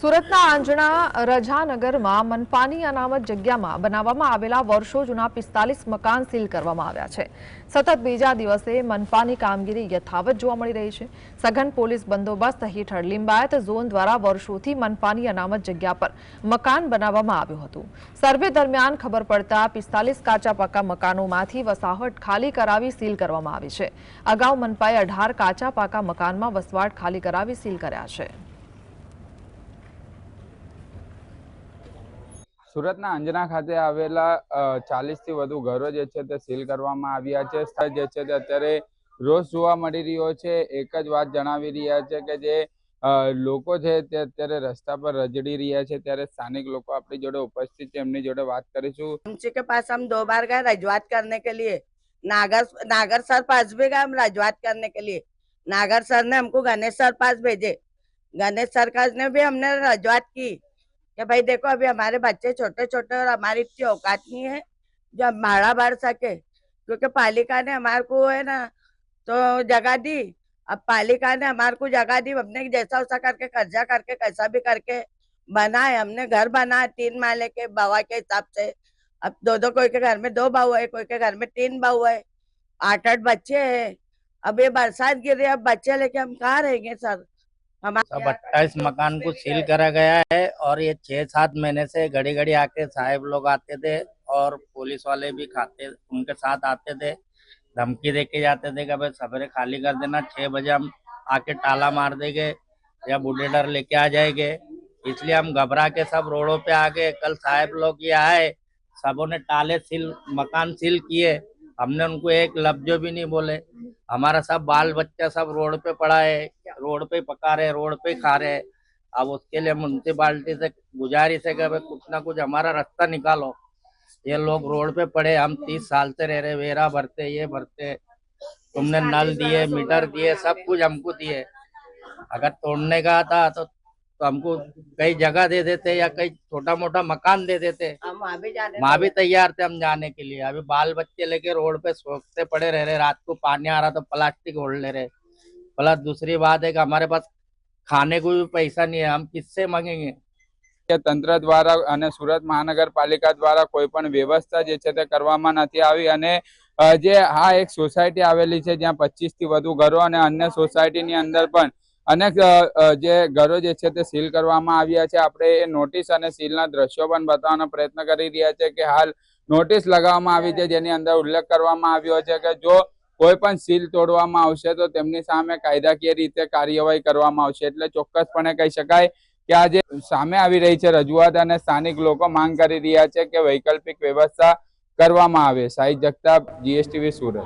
સુરતના આંજણા રજા નગર માં મનપાની अनामत જગ્યામાં બનાવવામાં આવેલા વર્ષો જૂના 45 મકાન સીલ કરવામાં આવ્યા છે સતત 20 દિવસથી મનપાની કામગીરી યથાવત જોવા મળી રહી છે સઘન પોલીસ બંદોબસ્ત હેઠળ લિમ્બાયત ઝોન દ્વારા વર્ષોથી મનપાની अनामत જગ્યા પર મકાન બનાવવામાં આવ્યું હતું સર્વે દરમિયાન ખબર પડતા 45 કાચા પાકા મકાનોમાંથી વસાહત ખાલી કરાવી સીલ કરવામાં આવી છે અગાઉ મનપાએ 18 કાચા પાકા મકાનમાં વસવાટ ખાલી કરાવી સીલ કર્યા છે સુરતના અંજના ખાતે આવેલા ચાલીસ થી વધુ ઘરો જે છે તે સીલ કરવામાં આવ્યા છે સ્થળ જે છે તે અત્યારે રોષ જોવા મળી રહ્યો છે એક જ વાત જણાવી રહ્યા છે કે જે લોકો છે તે અત્યારે રસ્તા પર રજડી રહ્યા છે ત્યારે સ્થાનિક લોકો આપણી જોડે ઉપસ્થિત છે એમની જોડે વાત કરીશું કે પાસ હમ દો બાર ગયા રજૂઆત કરને કે લીએ નાગર नागर सर पास भी गए हम रजवात करने के लिए नागर सर ने हमको गणेश सर पास भेजे गणेश सर का ने भी हमने कि भाई देखो अभी हमारे बच्चे छोटे छोटे और हमारी इतनी औकात नहीं है जो हम भाड़ा भर सके क्योंकि पालिका ने हमारे को है ना तो जगह दी अब पालिका ने हमारे को जगह दी हमने जैसा वैसा करके कर्जा करके कैसा भी करके बनाए हमने घर बना तीन माले के बाबा के हिसाब से अब दो दो कोई के घर में दो बाहू है कोई के घर में तीन बाहू है आठ आठ बच्चे है अब ये बरसात गिर रही है अब बच्चे लेके हम कहा रहेंगे सर सब अट्ठाईस तो मकान को सील करा गया है और ये छह सात महीने से घड़ी घड़ी आके साहेब लोग आते थे और पुलिस वाले भी खाते उनके साथ आते थे धमकी दे के जाते थे कि भाई सवेरे खाली कर देना छह बजे हम आके टाला मार देंगे या डर लेके आ जाएंगे इसलिए हम घबरा के सब रोडों पे आ गए कल साहेब लोग ये आए सबों ने टाले सील मकान सील किए हमने उनको एक लफ्जो भी नहीं बोले हमारा सब बाल बच्चा सब रोड पे पड़ा है रोड पे पका रहे रोड पे खा रहे अब उसके लिए म्यूनसिपाली से गुजारिश है कि कुछ ना कुछ हमारा रास्ता निकालो ये लोग रोड पे पड़े हम तीस साल से रह रहे वेरा भरते ये भरते तुमने नल दिए मीटर दिए सब कुछ हमको दिए अगर तोड़ने का था तो तो हमको कई जगह दे देते या कई छोटा मोटा मकान दे देते वहाँ भी तैयार थे हम जाने के लिए अभी बाल बच्चे लेके रोड पे सोखते पड़े रह रहे रात को पानी आ रहा तो प्लास्टिक ओढ़ ले रहे भला दूसरी बात है कि हमारे पास ખાને કોઈ પૈસા નહીં આમ કિસ્સે માંગેંગે કે તંત્ર દ્વારા અને સુરત મહાનગરપાલિકા દ્વારા કોઈ પણ વ્યવસ્થા જે છે તે કરવામાં નથી આવી અને જે આ એક સોસાયટી આવેલી છે જ્યાં પચીસ થી વધુ ઘરો અને અન્ય સોસાયટીની અંદર પણ અનેક જે ઘરો જે છે તે સીલ કરવામાં આવ્યા છે આપણે એ નોટિસ અને સીલના દ્રશ્યો પણ બતાવવાનો પ્રયત્ન કરી રહ્યા છે કે હાલ નોટિસ લગાવવામાં આવી છે જેની અંદર ઉલ્લેખ કરવામાં આવ્યો છે કે જો કોઈ પણ સીલ તોડવામાં આવશે તો તેમની સામે કાયદાકીય રીતે કાર્યવાહી કરવામાં આવશે એટલે ચોક્કસપણે કહી શકાય કે આજે સામે આવી રહી છે રજૂઆત અને સ્થાનિક લોકો માંગ કરી રહ્યા છે કે વૈકલ્પિક વ્યવસ્થા કરવામાં આવે સાહિત જગતાપ જીએસટીવી સુરત